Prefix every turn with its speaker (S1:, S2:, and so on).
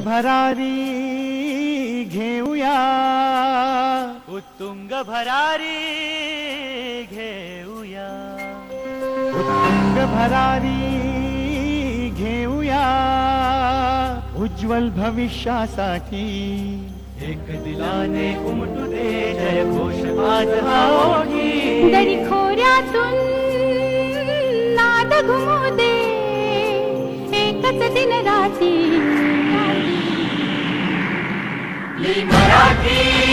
S1: भरारी घेऊया.
S2: उत्तुंग भरारी घेऊया.
S1: उत्तुंग भरारी घेऊया. उज्ज्वल भविष्यासाठी.
S2: एक दिलाने उमटू दे जय घोष आज ओठी
S3: दरी खोऱ्यातून नाद घुमू दे. एकच दिन राती
S2: मी मराठी